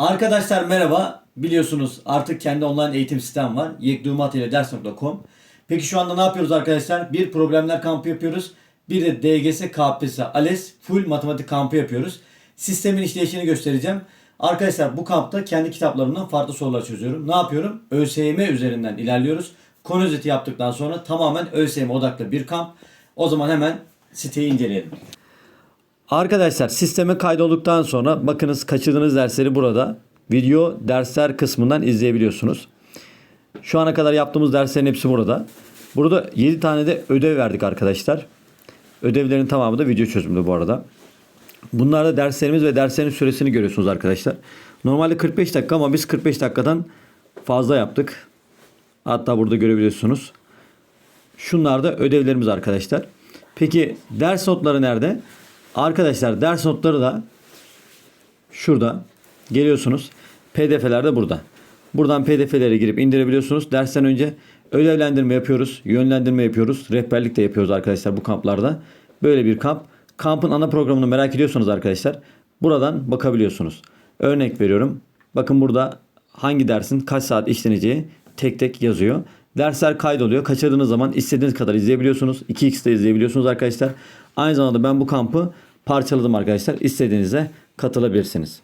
Arkadaşlar merhaba. Biliyorsunuz artık kendi online eğitim sistem var. yekdumat.ders.com Peki şu anda ne yapıyoruz arkadaşlar? Bir problemler kampı yapıyoruz. Bir de DGS, KPSS, ALES full matematik kampı yapıyoruz. Sistemin işleyişini göstereceğim. Arkadaşlar bu kampta kendi kitaplarımdan farklı sorular çözüyorum. Ne yapıyorum? ÖSYM üzerinden ilerliyoruz. Konu özeti yaptıktan sonra tamamen ÖSYM odaklı bir kamp. O zaman hemen siteyi inceleyelim. Arkadaşlar sisteme kaydolduktan sonra bakınız kaçırdığınız dersleri burada video dersler kısmından izleyebiliyorsunuz. Şu ana kadar yaptığımız derslerin hepsi burada. Burada 7 tane de ödev verdik arkadaşlar. Ödevlerin tamamı da video çözümlü bu arada. Bunlarda derslerimiz ve derslerin süresini görüyorsunuz arkadaşlar. Normalde 45 dakika ama biz 45 dakikadan fazla yaptık. Hatta burada görebiliyorsunuz. Şunlar da ödevlerimiz arkadaşlar. Peki ders notları nerede? Arkadaşlar ders notları da şurada geliyorsunuz. PDF'ler de burada. Buradan PDF'lere girip indirebiliyorsunuz. Dersten önce ödevlendirme yapıyoruz, yönlendirme yapıyoruz, rehberlik de yapıyoruz arkadaşlar bu kamplarda. Böyle bir kamp. Kampın ana programını merak ediyorsanız arkadaşlar buradan bakabiliyorsunuz. Örnek veriyorum. Bakın burada hangi dersin kaç saat işleneceği tek tek yazıyor. Dersler kaydoluyor. Kaçırdığınız zaman istediğiniz kadar izleyebiliyorsunuz. 2x'te izleyebiliyorsunuz arkadaşlar. Aynı zamanda ben bu kampı parçaladım arkadaşlar. İstediğinizde katılabilirsiniz.